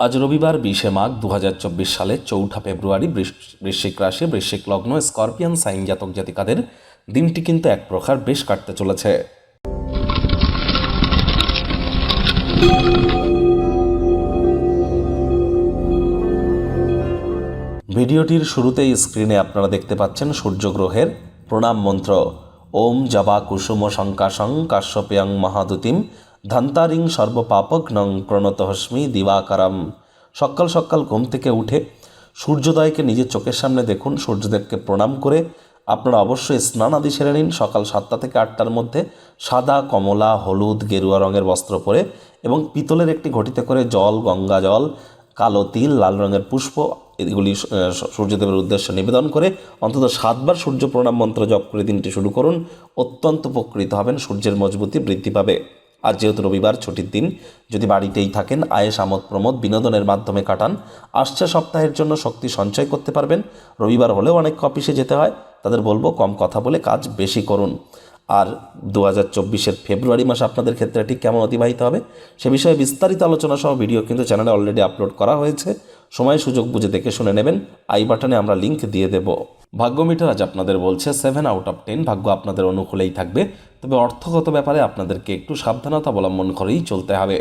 আজ রবিবার বিশে মাঘ দু সালে চৌঠা ফেব্রুয়ারি বৃশ- বৃশ্চিক রাশি, বৃশ্চিক লগ্ন, স্করপিয়ান, সাইন জাতক জাতিকাদের দিনটি কিন্তু এক প্রকার বেশ কাটতে চলেছে। ভিডিওটির শুরুতেই স্ক্রিনে আপনারা দেখতে পাচ্ছেন সূর্যগ্রহের প্রণাম মন্ত্র। ওম জবা কুসুম শঙ্কাশং কাশ্যপেয়ং মহাদুতিম ধান্তারিং সর্বপাপগ্নং প্রণতহস্মি দিবাকারম। সকাল সকাল ঘুম থেকে উঠে সূর্যোদয়কে নিজের চোখের সামনে দেখুন, সূর্যদেবকে প্রণাম করে আপনারা অবশ্যই স্নান আদি সেরে নিন। সকাল সাতটা থেকে আটটার মধ্যে সাদা, কমলা, হলুদ, গেরুয়া রঙের বস্ত্র পরে এবং পিতলের একটি ঘটিতে করে জল, গঙ্গা জল, কালো তিল, লাল রঙের পুষ্প, এগুলি সূর্যদেবের উদ্দেশ্যে নিবেদন করে অন্তত সাতবার সূর্য প্রণাম মন্ত্র জপ করে দিনটি শুরু করুন। অত্যন্ত উপকৃত হবেন, সূর্যের মজবুতি বৃদ্ধি পাবে। আর যেহেতু রবিবার ছুটির দিন, যদি বাড়িতেই থাকেন, আয়েস, আমোদ, প্রমোদ বিনোদনের মাধ্যমে কাটান, আসছে সপ্তাহের জন্য শক্তি সঞ্চয় করতে পারবেন। রবিবার হলেও অনেক অফিসে যেতে হয়, তাদের বলব কম কথা বলে কাজ বেশি করুন। আর দু হাজার চব্বিশের ফেব্রুয়ারি মাস আপনাদের ক্ষেত্রে ঠিক কেমন অতিবাহিত হবে, সে বিষয়ে বিস্তারিত আলোচনা সহ ভিডিও কিন্তু চ্যানেলে অলরেডি আপলোড করা হয়েছে। সময় সুযোগ বুঝে দেখে শুনে নেবেন। আই বাটনে আমরা লিংক দিয়ে দেব। ভাগ্য মিটার আজ আপনাদের বলছে সেভেন আউট অফ টেন ভাগ্য আপনাদের অনুকূলেই থাকবে। তবে অর্থগত ব্যাপারে আপনাদেরকে একটু সাবধানতা অবলম্বন করেই চলতে হবে।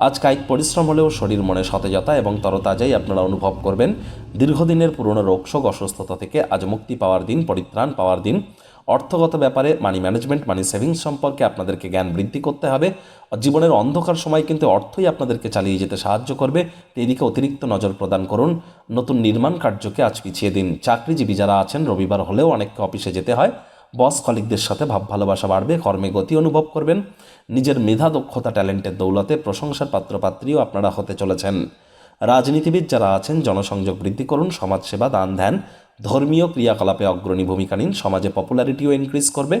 আজ কায়িক পরিশ্রম হলেও শরীর মনে সতেজতা এবং তরতাজাই আপনারা অনুভব করবেন। দীর্ঘদিনের পুরনো রোগশোক অসুস্থতা থেকে আজ মুক্তি পাওয়ার দিন, পরিত্রাণ পাওয়ার দিন। অর্থগত ব্যাপারে মানি ম্যানেজমেন্ট মানি সেভিংস সম্পর্কে আপনাদেরকে জ্ঞান বৃদ্ধি করতে হবে। জীবনের অন্ধকার সময় কিন্তু অর্থই আপনাদেরকে চালিয়ে যেতে সাহায্য করবে। এদিকে অতিরিক্ত নজর প্রদান করুন। নতুন নির্মাণ কার্যকে আজ পিছিয়ে দিন। চাকরিজীবী যারা আছেন, রবিবার হলেও অনেককে অফিসে যেতে হয়। বস কলিকদের সাথে ভাব ভালোবাসা বাড়বে, কর্মে গতি অনুভব করবেন, নিজের মেধা, দক্ষতা, ট্যালেন্টের দৌলতে প্রশংসার পাত্রপাত্রীও আপনারা হতে চলেছেন। রাজনীতিবিদ যারা আছেন, জনসংযোগ বৃদ্ধি করুন, সমাজসেবা দান ধ্যান, ধর্মীয় ক্রিয়াকলাপে অগ্রণী ভূমিকা নিন, সমাজে পপুলারিটিও ইনক্রিজ করবে।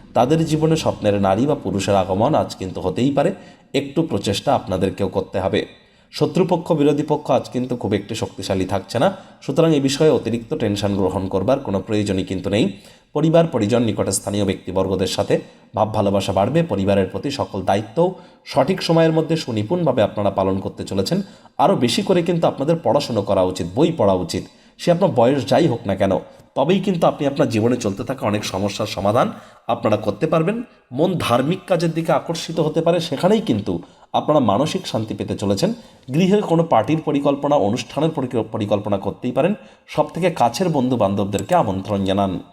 তাদের জীবনে স্বপ্নের নারী বা পুরুষের আগমন আজ কিন্তু হতেই পারে। একটু প্রচেষ্টা আপনাদেরকেও করতে হবে। শত্রুপক্ষ, বিরোধী পক্ষ আজ কিন্তু খুব একটি শক্তিশালী থাকছে না। সুতরাং এই বিষয়ে অতিরিক্ত টেনশন গ্রহণ করবার কোনো প্রয়োজনই কিন্তু নেই। পরিবার, পরিজন, নিকটে স্থানীয় ব্যক্তিবর্গদের সাথে ভাব ভালোবাসা বাড়বে। পরিবারের প্রতি সকল দায়িত্বও সঠিক সময়ের মধ্যে সুনিপুণভাবে আপনারা পালন করতে চলেছেন। আরও বেশি করে কিন্তু আপনাদের পড়াশুনো করা উচিত, বই পড়া উচিত। সে আপনার বয়স যাই হোক না কেন তবেই কিন্তু আপনি আপনার জীবনে চলতে থাকা অনেক সমস্যার সমাধান আপনারা করতে পারবেন। মন ধার্মিক কাজের দিকে আকর্ষিত হতে পারে, সেখানেই কিন্তু আপনারা মানসিক শান্তি পেতে চলেছেন। গৃহের কোনো পার্টির পরিকল্পনা, অনুষ্ঠানের পরিকল্পনা করতেই পারেন। সবথেকে কাছের বন্ধু বান্ধবদেরকে আমন্ত্রণ জানান।